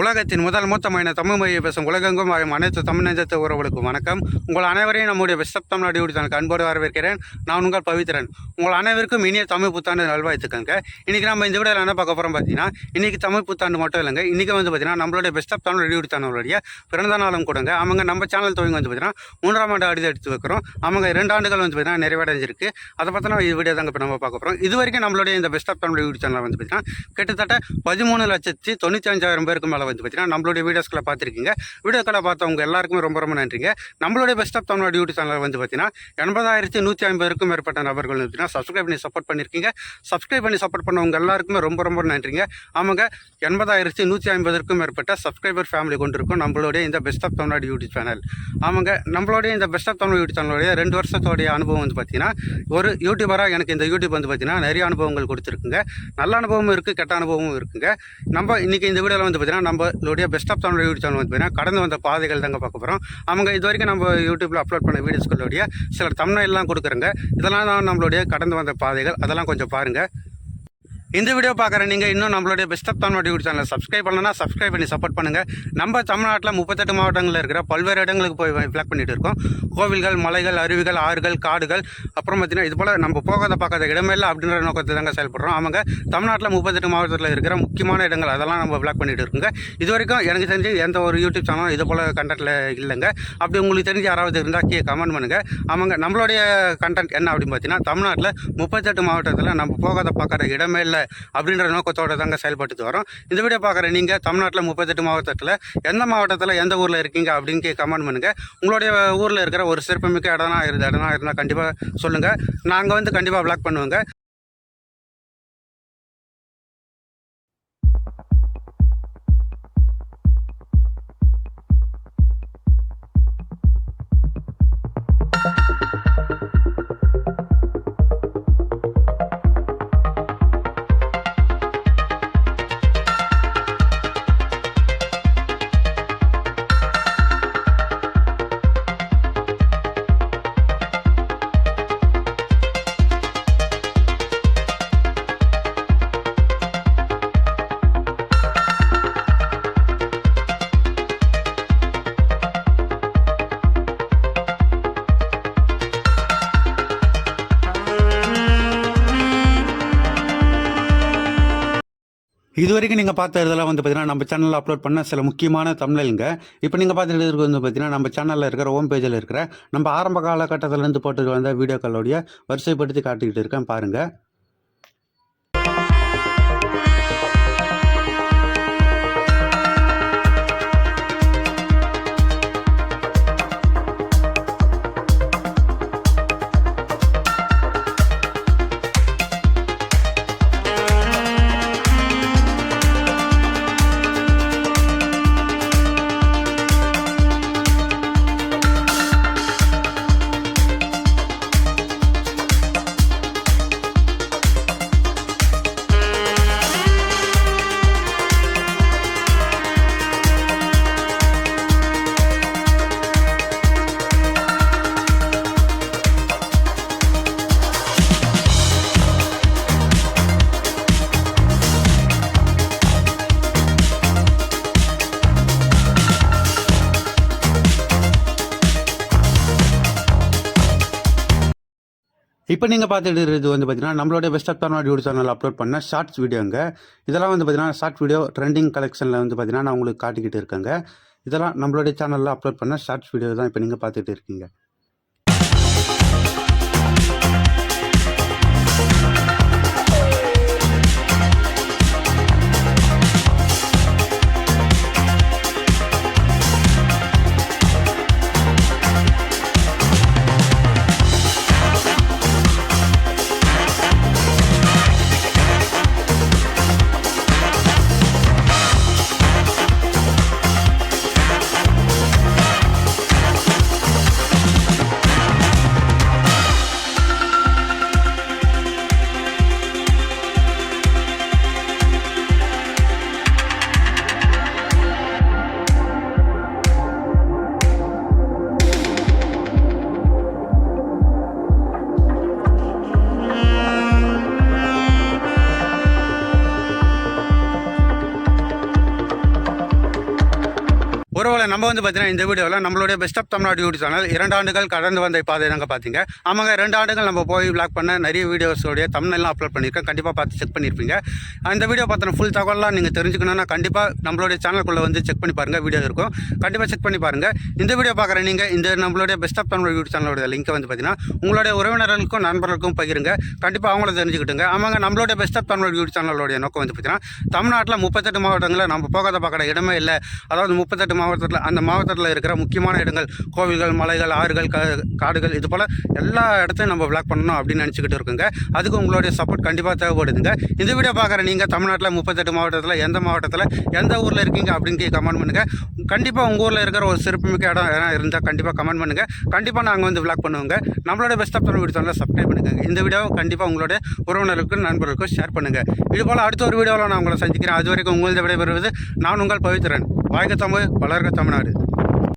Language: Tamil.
உலகத்தின் முதல் மூத்தமான தமிழ் மொழியை பேசும் உலகெங்கும் வாழும் அனைத்து தமிழ் நெஞ்சத்து உறவுகளுக்கும் வணக்கம். உங்கள் அனைவரையும் நம்முடைய விசப்தம் தமிழ்நாடு தனக்கு அன்போடு வரவேற்கிறேன். நான் உங்கள் பவித்ரன். உங்கள் அனைவருக்கும் இனிய தமிழ் புத்தாண்டு நல்வாழ்த்துக்கங்க இன்றைக்கி நம்ம இந்த வீடியோவில் என்ன பார்க்க போகிறோம் பார்த்தீங்கன்னா இன்றைக்கி தமிழ் புத்தாண்டு மட்டும் இல்லைங்க. இன்றைக்கி வந்து பார்த்தீங்கன்னா நம்மளுடைய பெஸ்ட் தமிழ் யூடி சேனலுடைய பிறந்த நாளும் கொடுங்க. அவங்க நம்ம சேனல் துவங்கி வந்து பார்த்தீங்கன்னா மூன்றாம் ஆண்டு அடித்து எடுத்து வைக்கிறோம். அவங்க இரண்டு ஆண்டுகள் வந்து பார்த்தீங்கன்னா நிறைவடைஞ்சிருக்கு. அதை பற்றின வீடியோ தாங்க இப்போ நம்ம பார்க்க போகிறோம் இது வரைக்கும் நம்மளுடைய இந்த பெஸ்ட் தமிழ் யூடி சேனல் வந்து பார்த்தீங்கன்னா கிட்டத்தட்ட பதிமூணு லட்சத்தி தொண்ணூற்றி அஞ்சாயிரம் பேருக்கு மேலே வந்து பார்த்தீங்கன்னா நம்மளுடைய வீடியோஸ்களை பார்த்துருக்கீங்க. வீடியோக்களை பார்த்தவங்க எல்லாருக்குமே ரொம்ப ரொம்ப நன்றிங்க. நம்மளுடைய best of Tamil Nadu YouTube channel வந்து பார்த்தீங்கன்னா எண்பதாயிரத்தி நூற்றி ஐம்பதுக்கும் மேற்பட்ட நபர்கள் வந்து பார்த்தீங்கன்னா சப்ஸ்கிரைப் பண்ணி சப்போர்ட் பண்ணியிருக்கீங்க சப்ஸ்கிரைப் பண்ணி சப்போர்ட் பண்ணவங்க எல்லாருக்குமே ரொம்ப ரொம்ப நன்றிங்க. ஆமாங்க எண்பதாயிரத்தி நூற்றி ஐம்பதுக்கும் மேற்பட்ட சப்ஸ்கிரைபர் ஃபேமிலி கொண்டிருக்கும் நம்மளுடைய இந்த best of Tamil Nadu YouTube channel ஆமாங்க நம்மளுடைய இந்த பெஸ்ட் ஆஃப் தமிழ் யூடியூப் சேனலுடைய ரெண்டு வருஷத்தோடைய அனுபவம் வந்து பார்த்தீங்கன்னா ஒரு யூடியூபராக எனக்கு இந்த யூடியூப் வந்து பார்த்தீங்கன்னா நிறைய அனுபவங்கள் கொடுத்துருக்குங்க. நல்ல அனுபவமும் இருக்குது கெட்ட அனுபவமும் இருக்குங்க. நம்ம இன்றைக்கி இந்த வீடியோவில் வந்து பார்த்தீங்கன்னா நம்ம இதோடைய best of Tamil YouTube channel வந்து பார்த்தீங்கன்னா கடந்து வந்த பாதைகள் தாங்க பார்க்க போகிறோம் அவங்க இது வரைக்கும் நம்ம யூடியூப்பில் அப்லோட் பண்ண வீடியோஸ்களுடைய சில தமிழ் எல்லாம் கொடுக்குறங்க. இதெல்லாம் தான் நம்மளுடைய கடந்து வந்த பாதைகள். அதெல்லாம் கொஞ்சம் பாருங்கள் இந்த வீடியோ பார்க்குற நீங்கள் இன்னும் நம்மளுடைய பெஸ்ட் ஆஃப் தமிழ் யூடியூப் சேனலை சப்ஸ்கிரைப் பண்ணலன்னா சப்ஸ்கிரைப் பண்ணி சப்போர்ட் பண்ணுங்கள் நம்ம தமிழ்நாட்டில் முப்பத்தெட்டு மாவட்டங்களில் இருக்கிற பல்வேறு இடங்களுக்கு போய் ஃபிளாக் பண்ணிட்டு இருக்கோம். கோவில்கள் மலைகள் அருவிகள் ஆறுகள் காடுகள் அப்புறம் பார்த்தீங்கன்னா இது போல் நம்ம போகாத பார்க்காத இடமெல்லாம் அப்படின்ற நோக்கத்தை தாங்க செயல்படுறோம். அவங்க தமிழ்நாட்டில் முப்பத்தெட்டு மாவட்டத்தில் இருக்கிற முக்கியமான இடங்கள் அதெல்லாம் நம்ம ஃபிளாக் பண்ணிட்டு இருக்கோங்க. இது வரைக்கும் எனக்கு தெரிஞ்சு எந்த ஒரு யூடியூப் சேனலும் இது போல் கண்டென்ட்டில் இல்லைங்க. அப்படி உங்களுக்கு தெரிஞ்சு யாராவது இருந்தால் கீழே கமெண்ட் பண்ணுங்கள் அவங்க நம்மளுடைய கண்டென்ட் என்ன அப்படின்னு பார்த்தீங்கன்னா தமிழ்நாட்டில் முப்பத்தெட்டு மாவட்டத்தில் நம்ம போகாத பார்க்குற இடமே இல்லை அப்படின்ற நோக்கத்தோடு தாங்க செயல்பட்டு வரோம். இந்த வீடியோ பார்க்குற நீங்கள் தமிழ்நாட்டில் முப்பத்தெட்டு மாவட்டத்தில் எந்த மாவட்டத்தில் எந்த ஊரில் இருக்கீங்க அப்படின்னு கே கமெண்ட் பண்ணுங்கள் உங்களுடைய ஊரில் இருக்கிற ஒரு சிறப்புமிக்க இடம்னா இருந்த இடம்னா இருந்தால் கண்டிப்பாக சொல்லுங்கள் நாங்கள் வந்து கண்டிப்பாக பிளாக் பண்ணுவோங்க. இது வரைக்கும் நீங்கள் பார்த்த இதெல்லாம் வந்து பார்த்தீங்கன்னா நம்ம சேனலில் அப்லோட் பண்ண சில முக்கியமான தமிழ்ங்க இப்போ நீங்கள் பார்த்துட்டு இருக்கிறது வந்து பார்த்தீங்கன்னா நம்ம சேனலில் இருக்கிற ஹோம் பேஜில் இருக்கிற நம்ம ஆரம்ப காலகட்டத்திலேருந்து போட்டு வந்த வீடியோக்களுடைய வரிசைப்படுத்தி காட்டிக்கிட்டு இருக்கேன் பாருங்கள் இப்போ நீங்கள் பார்த்துட்டு இருக்கிறது வந்து பார்த்தீங்கன்னா நம்மளுடைய best of Tamil Nadu YouTube channel upload பண்ண ஷார்ட்ஸ் வீடியோங்க இதெல்லாம் வந்து பார்த்தீங்கன்னா ஷார்ட் வீடியோ ட்ரெண்டிங் கலெக்ஷனில் வந்து பார்த்தீங்கன்னா நான் உங்களுக்கு காட்டிக்கிட்டு இருக்கேங்க. இதெல்லாம் நம்மளுடைய சேனலில் அப்லோட் பண்ண ஷார்ட்ஸ் வீடியோ தான் இப்போ நீங்கள் பார்த்துட்டு இருக்கீங்க. நம்ம வந்து பார்த்தீங்கன்னா இந்த வீடியோவில் நம்மளுடைய best of Tamil Nadu YouTube channel இரண்டு ஆண்டுகள் கடந்து வந்த பாதை நாங்கள் பார்த்தீங்க ஆமாங்க ரெண்டு ஆண்டுகள் நம்ம போய் பிளாக் பண்ண நிறைய வீடியோஸோடைய தமிழ்லாம் அப்லோட் பண்ணியிருக்கேன் கண்டிப்பாக பார்த்து செக் பண்ணியிருப்பீங்க அந்த வீடியோ பார்த்தன ஃபுல் தகவலாம் நீங்கள் தெரிஞ்சுக்கணுன்னா கண்டிப்பாக நம்மளுடைய சேனலுக்குள்ளே வந்து செக் பண்ணி பாருங்கள் வீடியோ இருக்கும். கண்டிப்பாக செக் பண்ணி பாருங்கள் இந்த வீடியோ பார்க்குற நீங்கள் இந்த நம்மளுடைய பெஸ்ட் ஆஃப் தமிழ் யூடியூப் சேனலோட லிங்க்கை வந்து பார்த்தீங்கன்னா உங்களுடைய உறவினர்களுக்கும் நண்பர்களுக்கும் பகிருங்க. கண்டிப்பாக அவங்கள தெரிஞ்சுக்கிட்டுங்க. ஆமாங்க நம்மளுடைய பெஸ்ட் ஆஃப் தமிழ் யூடியூப் சேனலோடைய நோக்கம் வந்து பார்த்தீங்கன்னா தமிழ்நாட்டில் முப்பத்தெட்டு மாவட்டங்களில் நம்ம போகாத பார்க்குற இடமே இல்லை. அதாவது முப்பத்தெட்டு மாவட்டத்தில் அந்த மாவட்டத்தில் இருக்கிற முக்கியமான இடங்கள் கோவில்கள் மலைகள் ஆறுகள் காடுகள் இது போல் எல்லா இடத்தையும் நம்ம பிளாக் பண்ணணும் அப்படின்னு நினச்சிக்கிட்டு இருக்குங்க. அதுக்கு உங்களுடைய சப்போர்ட் கண்டிப்பாக தேவைப்படுதுங்க. இந்த வீடியோ பார்க்குற நீங்கள் தமிழ்நாட்டில் முப்பத்தெட்டு மாவட்டத்தில் எந்த மாவட்டத்தில் எந்த ஊரில் இருக்கீங்க அப்படின்னு கமெண்ட் பண்ணுங்கள் கண்டிப்பாக உங்கள் ஊரில் இருக்கிற ஒரு சிறப்புமிக்க இடம் எதனா இருந்தால் கண்டிப்பாக கமெண்ட் பண்ணுங்கள் கண்டிப்பாக நாங்கள் வந்து பிளாக் பண்ணுவோங்க. நம்மளோட பெஸ்ட் ஆஃப் வீடியோ சேனலில் சப்ஸ்கிரைப் பண்ணுங்கள் இந்த வீடியோ கண்டிப்பாக உங்களுடைய உறவினருக்கும் நண்பர்களுக்கும் ஷேர் பண்ணுங்கள் இது போல் அடுத்த ஒரு வீடியோவில் நான் உங்களை சந்திக்கிறேன். அது வரைக்கும் உங்களது விடைபெறுவது நான் உங்கள் பவித்திரன் வாழ்க தமிழ் வளர்க தமிழ்நாடு.